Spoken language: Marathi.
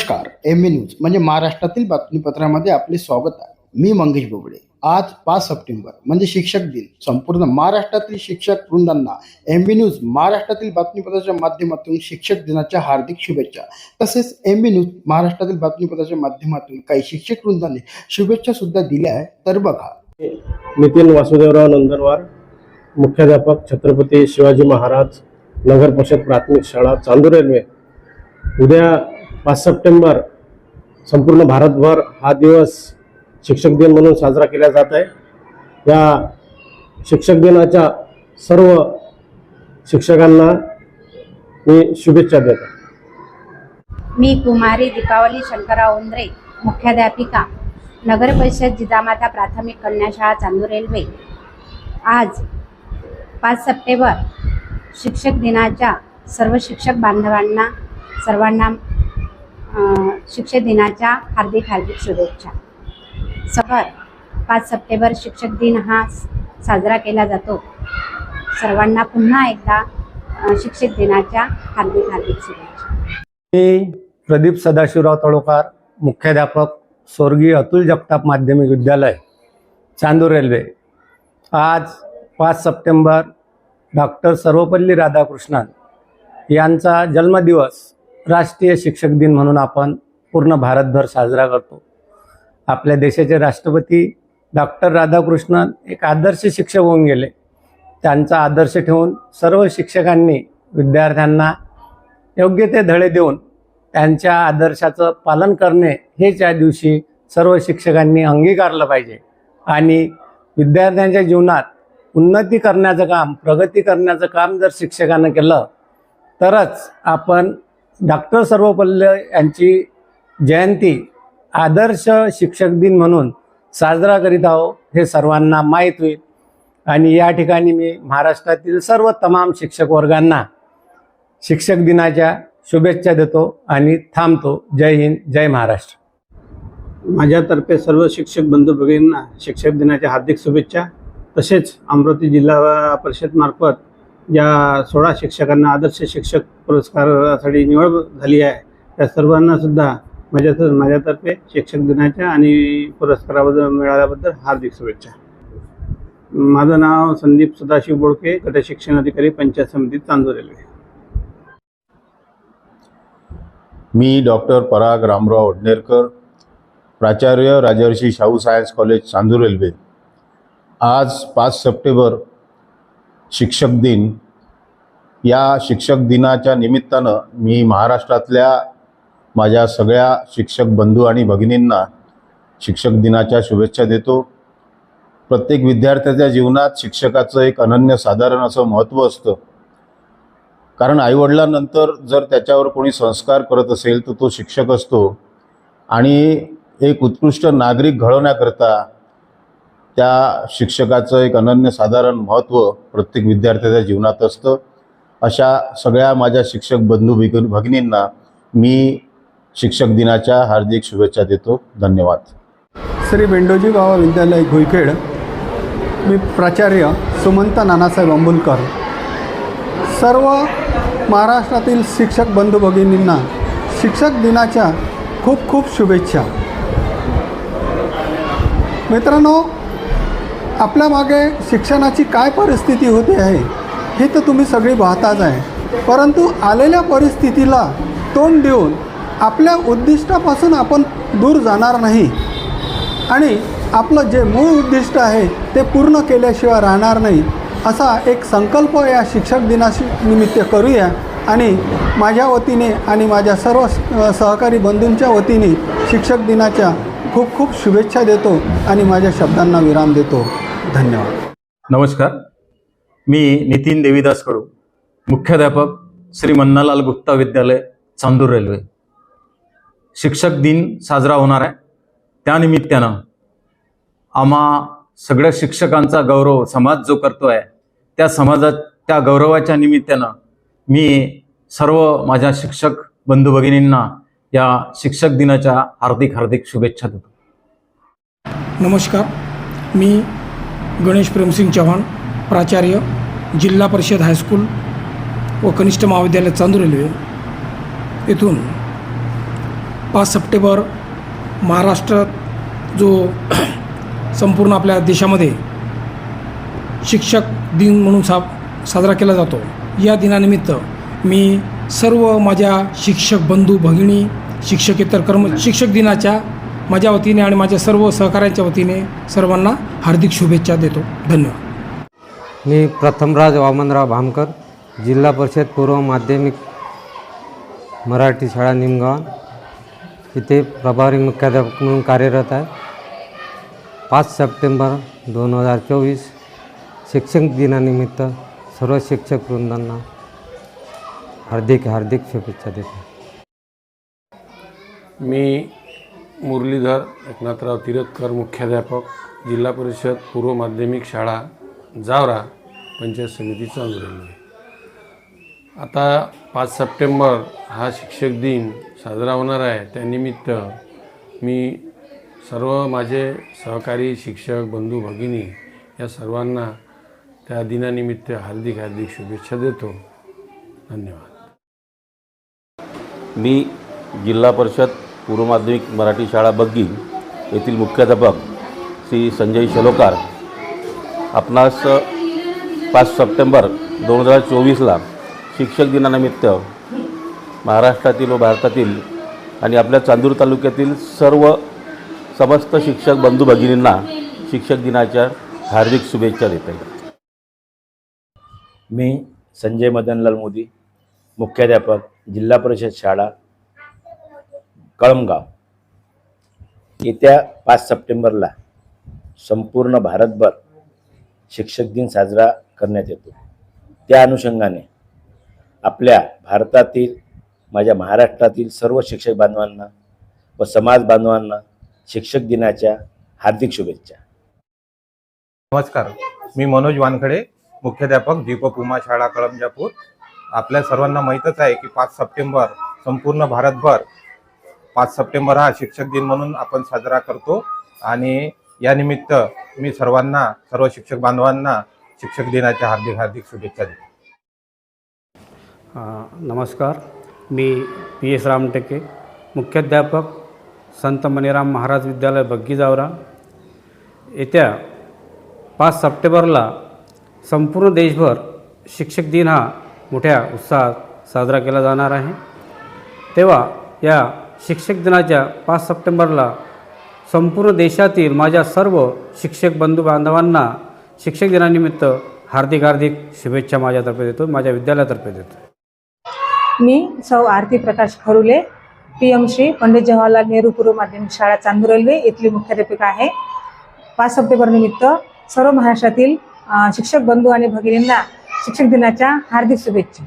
नमस्कार एम न्यूज म्हणजे महाराष्ट्रातील बातमीपत्रामध्ये आपले स्वागत आहे. मी मंगेश बोबडे. आज पाच सप्टेंबर म्हणजे शिक्षक दिन. संपूर्ण महाराष्ट्रातील शिक्षक वृंदांना एम बी न्यूज महाराष्ट्रातील बातमीपत्राच्या माध्यमातून शिक्षक दिनाच्या हार्दिक शुभेच्छा. तसेच एम बी न्यूज महाराष्ट्रातील बातमीपत्राच्या माध्यमातून काही शिक्षक वृंदांनी शुभेच्छा सुद्धा दिल्या आहे तर बघा. नितीन वासुदेवराव नंदनवार मुख्याध्यापक छत्रपती शिवाजी महाराज नगर परिषद प्राथमिक शाळा चांदूर रेल्वे. उद्या पाच सप्टेंबर संपूर्ण भारतभर हा दिवस शिक्षक दिन म्हणून साजरा केला जात आहे. या शिक्षक दिनाच्या सर्व शिक्षकांना मी शुभेच्छा देतो. मी कुमारी दीपावली शंकरराव उंद्रे मुख्याध्यापिका नगर परिषद जिजामाता प्राथमिक कन्या शाळा चांदूर रेल्वे. आज पाच सप्टेंबर शिक्षक दिनाच्या सर्व शिक्षक बांधवांना सर्वांना शिक्षक दिनाच्या हार्दिक हार्दिक शुभेच्छा. सफर पाच सप्टेंबर शिक्षक दिन हा साजरा केला जातो. सर्वांना पुन्हा एकदा शिक्षक दिनाच्या हार्दिक हार्दिक शुभेच्छा. मी प्रदीप सदाशिवराव तळोकार मुख्याध्यापक स्वर्गीय अतुल जगताप माध्यमिक विद्यालय चांदूर रेल्वे. आज पाच सप्टेंबर डॉक्टर सर्वपल्ली राधाकृष्णन यांचा जन्मदिवस. राष्ट्रीय शिक्षक दिन म्हणून आपण पूर्ण भारतभर साजरा करतो. आपल्या देशाचे राष्ट्रपती डॉक्टर राधाकृष्णन एक आदर्श शिक्षक होऊन गेले. त्यांचा आदर्श ठेवून सर्व शिक्षकांनी विद्यार्थ्यांना योग्य ते धडे देऊन त्यांच्या आदर्शाचं पालन करणे हेच या दिवशी सर्व शिक्षकांनी अंगीकारलं पाहिजे. आणि विद्यार्थ्यांच्या जीवनात उन्नती करण्याचं काम प्रगती करण्याचं काम जर शिक्षकानं केलं तरच आपण डॉक्टर सर्वपल्ल यांची जयंती आदर्श शिक्षक दिन म्हणून साजरा करीत आहो हे सर्वांना माहीत होईल. आणि या ठिकाणी मी महाराष्ट्रातील सर्व तमाम शिक्षक वर्गांना शिक्षक दिनाच्या शुभेच्छा देतो आणि थांबतो. जय हिंद जय महाराष्ट्र. माझ्यातर्फे सर्व शिक्षक बंधू भगिनींना शिक्षक दिनाच्या हार्दिक शुभेच्छा. तसेच अमरावती जिल्हा परिषदमार्फत ज्या सोळा शिक्षकांना आदर्श शिक्षक पुरस्कारासाठी निवड झाली आहे. त्या सर्वांनासुद्धा माझ्या माझ्यातर्फे शिक्षक दिनाच्या आणि पुरस्काराबद्दल मिळाल्याबद्दल हार्दिक शुभेच्छा. माझं नाव संदीप सदाशिव बोडके गट शिक्षण अधिकारी पंचायत समिती चांदूर रेल्वे. मी डॉक्टर पराग रामराव ओडनेरकर प्राचार्य Rajarshi Shahu science college Chandur railway. आज पाच सप्टेंबर शिक्षक दिन. या शिक्षक दिनाच्या निमित्तानं मी महाराष्ट्रातल्या माझ्या सगळ्या शिक्षक बंधू आणि भगिनींना शिक्षक दिनाच्या शुभेच्छा देतो. प्रत्येक विद्यार्थ्याच्या जीवनात शिक्षकाचं एक अनन्य साधारण असं महत्त्व असतं. कारण आईवडिलांनंतर जर त्याच्यावर कोणी संस्कार करत असेल तर तो शिक्षक असतो. आणि एक उत्कृष्ट नागरिक घडवण्याकरता त्या शिक्षकाचं एक अनन्यसाधारण महत्त्व प्रत्येक विद्यार्थ्याच्या जीवनात असतं. अशा सगळ्या माझ्या शिक्षक बंधू भगिन भगिनींना मी शिक्षक दिनाच्या हार्दिक शुभेच्छा देतो. धन्यवाद. श्री बेंडोजी गावा विद्यालय घुईखेड. मी प्राचार्य सुमंत नानासाहेब अंबुलकर सर्व महाराष्ट्रातील शिक्षक बंधू भगिनींना शिक्षक दिनाच्या खूप खूप शुभेच्छा. मित्रांनो आपल्या मागे शिक्षणाची काय परिस्थिती होते आहे हे तर तुम्ही सगळी पाहताच आहे. परंतु आलेल्या परिस्थितीला तोंड देऊन आपल्या उद्दिष्टापासून आपण दूर जाणार नाही. आणि आपलं जे मूळ उद्दिष्ट आहे ते पूर्ण केल्याशिवाय राहणार नाही असा एक संकल्प या शिक्षक दिनाशी निमित्त करूया. आणि माझ्या वतीने आणि माझ्या सर्व सहकारी बंधूंच्या वतीने शिक्षक दिनाच्या खूप खूप शुभेच्छा देतो आणि माझ्या शब्दांना विराम देतो. धन्यवाद. नमस्कार. मी नितीन देवीदास कडू मुख्याध्यापक श्री मन्नालाल गुप्ता विद्यालय चांदूर रेल्वे. शिक्षक दिन साजरा होणार आहे. त्यानिमित्तानं आम्हा सगळ्या शिक्षकांचा गौरव समाज जो करतो आहे त्या समाजात त्या गौरवाच्या निमित्तानं मी सर्व माझ्या शिक्षक बंधू भगिनींना या शिक्षक दिनाच्या हार्दिक हार्दिक शुभेच्छा देतो. नमस्कार. मी गणेश प्रेमसिंग चव्हाण प्राचार्य जिल्हा परिषद हायस्कूल व कनिष्ठ महाविद्यालय चांदूर रेल्वे. येथून पाच सप्टेंबर महाराष्ट्रात जो संपूर्ण आपल्या देशामध्ये शिक्षक दिन म्हणून सा साजरा केला जातो. या दिनानिमित्त मी सर्व माझ्या शिक्षक बंधू भगिनी शिक्षकेतर कर्म शिक्षक दिनाच्या माझ्या वतीने आणि माझ्या सर्व सहकाऱ्यांच्या वतीने सर्वांना हार्दिक शुभेच्छा देतो. धन्यवाद. मी प्रथमराज वामनराव भामकर जिल्हा परिषद पूर्व माध्यमिक मराठी शाळा निमगाव. इथे प्रभारी मुख्याध्यापक म्हणून कार्यरत आहे. पाच सप्टेंबर दोन हजार चोवीस शिक्षक दिनानिमित्त सर्व शिक्षक वृंदांना हार्दिक हार्दिक शुभेच्छा देतो. मी मुरलीधर एकनाथराव तिरतकर मुख्याध्यापक जिल्हा परिषद पूर्व माध्यमिक शाळा जावरा पंचायत समिती चांदुरली आता पाच सप्टेंबर हा शिक्षक दिन साजरा होणार आहे. त्यानिमित्त मी सर्व माझे सहकारी शिक्षक बंधू भगिनी या सर्वांना त्या दिनानिमित्त हार्दिक हार्दिक शुभेच्छा देतो. धन्यवाद. मी जिल्हा परिषद पूर्व माध्यमिक मराठी शाळा बग्गी येथील मुख्याध्यापक श्री संजय शलोकार आपणास पाच सप्टेंबर दोन हजार चोवीसला शिक्षक दिनानिमित्त महाराष्ट्रातील व भारतातील आणि आपल्या चांदूर तालुक्यातील सर्व समस्त शिक्षक बंधू भगिनींना शिक्षक दिनाच्या हार्दिक शुभेच्छा देत आहे मी संजय मदनलाल मोदी मुख्याध्यापक जिल्हा परिषद शाळा कळमगाव. येत्या पाच सप्टेंबरला संपूर्ण भारतभर शिक्षक दिन साजरा करण्यात येतो. त्या अनुषंगाने आपल्या भारतातील माझ्या महाराष्ट्रातील सर्व शिक्षक बांधवांना व समाज बांधवांना शिक्षक दिनाच्या हार्दिक शुभेच्छा. नमस्कार. मी मनोज वानखडे मुख्याध्यापक दीप पुमा शाळा कळमजापूर आपल्या सर्वांना माहीतच आहे की पाच सप्टेंबर संपूर्ण भारतभर पाच सप्टेंबर हा शिक्षक दिन म्हणून आपण साजरा करतो. आणि या निमित्त मी सर्वांना सर्व शिक्षक बांधवांना शिक्षक दिनाच्या हार्दिक हार्दिक शुभेच्छा देतो. नमस्कार. मी पी एस रामटेके मुख्याध्यापक संत मणिराम महाराज विद्यालय बग्गी जावरा. येत्या पाच सप्टेंबरला संपूर्ण देशभर शिक्षक दिन हा मोठ्या उत्साहात साजरा केला जाणार आहे. तेव्हा या शिक्षक दिनाच्या पाच सप्टेंबरला संपूर्ण देशातील माझ्या सर्व शिक्षक बंधू बांधवांना शिक्षक दिनानिमित्त हार्दिक हार्दिक शुभेच्छा माझ्यातर्फे देतो माझ्या विद्यालयातर्फे देतो. मी सौ आरती प्रकाश खरुले पी एम श्री पंडित जवाहरलाल नेहरू पूर्व माध्यमिक शाळा चांदूर रेल्वे इथली मुख्याध्यापिका आहे. पाच सप्टेंबर निमित्त सर्व महाराष्ट्रातील शिक्षक बंधू आणि भगिनींना शिक्षक दिनाच्या हार्दिक शुभेच्छा.